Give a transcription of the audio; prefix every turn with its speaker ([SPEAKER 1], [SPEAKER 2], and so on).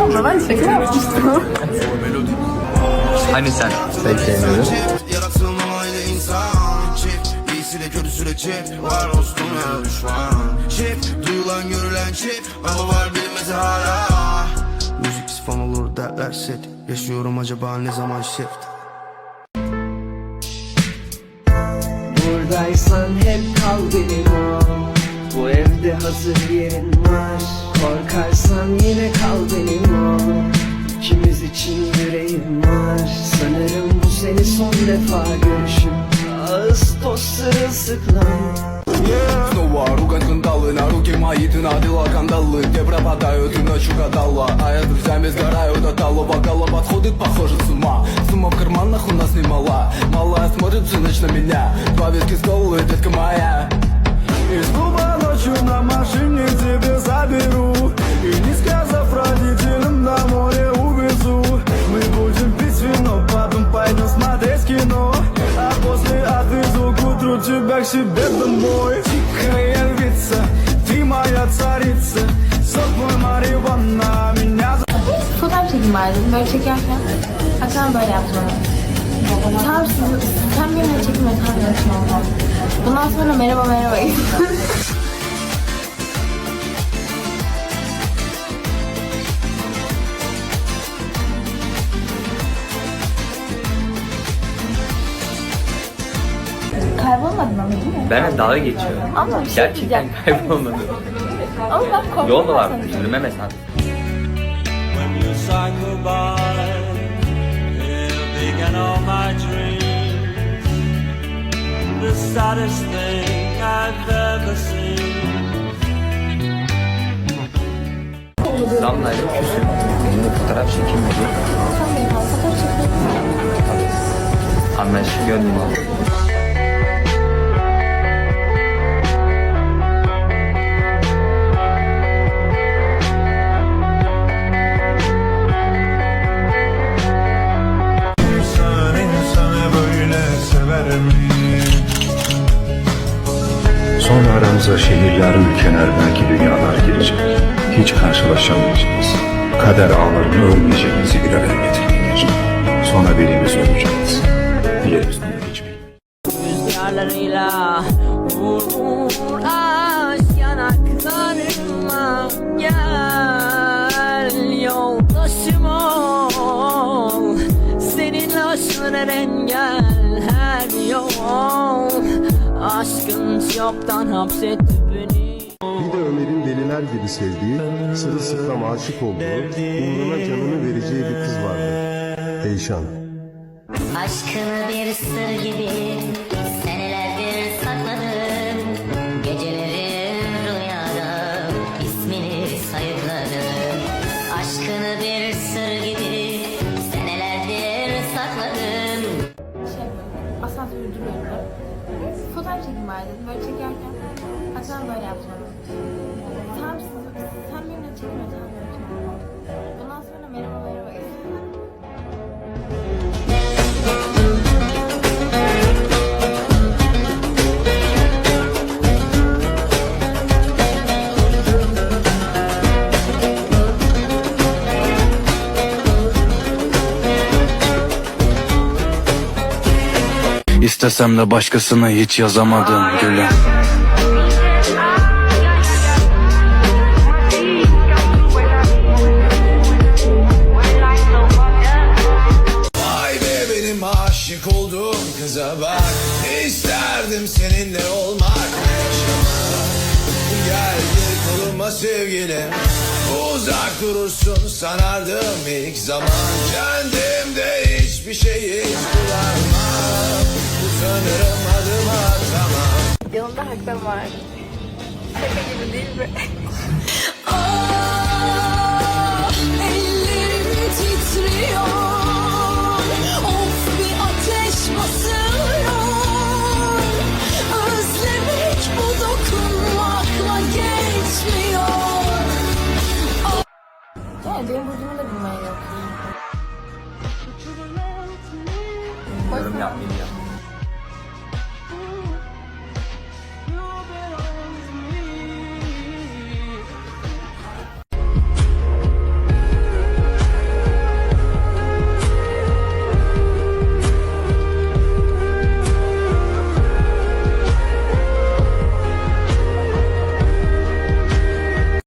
[SPEAKER 1] Ama ben şaka yapmıştım.
[SPEAKER 2] Hani sen?
[SPEAKER 3] Yaratılmam aile insan Çift iyisi de kötüsü de çift Var olsun ya düşman Çift duyulan görülen çift Ama var bilinmesi hala Müzik spam olur derler set Yaşıyorum acaba ne zaman shift
[SPEAKER 4] Buradaysan hep kal benim o Bu evde hazır yerin var Korkarsan yine kal benim o İkimiz için yüreğim var Sanırım bu seni son defa görüşüm Ağustos sırılsıklam
[SPEAKER 5] Снова ругань скандалы На руки мои ты надела кандалы Где пропадаю, ты ночью гадала А я с друзьями сгораю до талого Голова подходит, похоже, с ума Сумма в карманах у нас немала Малая смотрит всю ночь на меня Два виски с колы, детка моя Из клуба ночью на машине тебе заберу. И не сказав родителям на море увезу. Мы будем пить вино, потом пойдем смотреть кино. А после отвезу к утру тебя к себе домой. Дикая львица, ты моя царица. Сок мой марихуана, меня
[SPEAKER 1] Fotoğraf çekim. Böyle çekerken Hasan böyle sen benimle çekinme tamam demiştim ondan. Bundan sonra merhaba merhaba. Kaybolmadın ama değil mi?
[SPEAKER 2] Ben dalga geçiyorum.
[SPEAKER 1] Ama bir şey
[SPEAKER 2] Gerçekten
[SPEAKER 1] diyeceğim.
[SPEAKER 2] kaybolmadım.
[SPEAKER 1] Ama ben korktum.
[SPEAKER 2] Yol da var.
[SPEAKER 1] sana.
[SPEAKER 2] Yürüme mesafesi.
[SPEAKER 6] when you say goodbye, began all my dreams. The saddest thing I've ever seen.
[SPEAKER 2] Damlayla küsüm. Benimle fotoğraf çekilmedi.
[SPEAKER 1] Sen benim fotoğraf çekin.
[SPEAKER 2] Anlaşık gönlüm
[SPEAKER 7] Sonra aramıza şehirler, ülkeler, belki dünyalar girecek. Hiç karşılaşamayacağız. Kader ağlarını ölmeyeceğimizi bir araya getirmeyecek. Sonra birimiz öleceğiz. Diğerimiz bunu geçmeyin.
[SPEAKER 4] Rüzgarlarıyla vurur aşk Çoktan hapsetti beni
[SPEAKER 8] Bir de Ömer'in deliler gibi sevdiği, sırılsıklam aşık olduğu, uğruna canını vereceği bir kız vardı. Eyşan.
[SPEAKER 9] Aşkını bir sır gibi
[SPEAKER 1] Çekim vardı. Böyle çekerken Hasan böyle yaptı
[SPEAKER 5] İstesem de başkasına hiç yazamadım gülüm
[SPEAKER 3] aşık olduğum kıza İsterdim seninle olmak. Gel gel koluma sevgilim Uzak durursun sanardım ilk zaman. Kendimde hiçbir şey hiç Utanırım adım atamam
[SPEAKER 1] Yanımda Hakan var. Şaka gibi değil mi?
[SPEAKER 9] Ellerim titriyor Of bir ateş basıyor Özlemek bu dokunmakla geçmiyor
[SPEAKER 1] Yani benim burcumu da yok.
[SPEAKER 2] Yorum yapmayayım ya.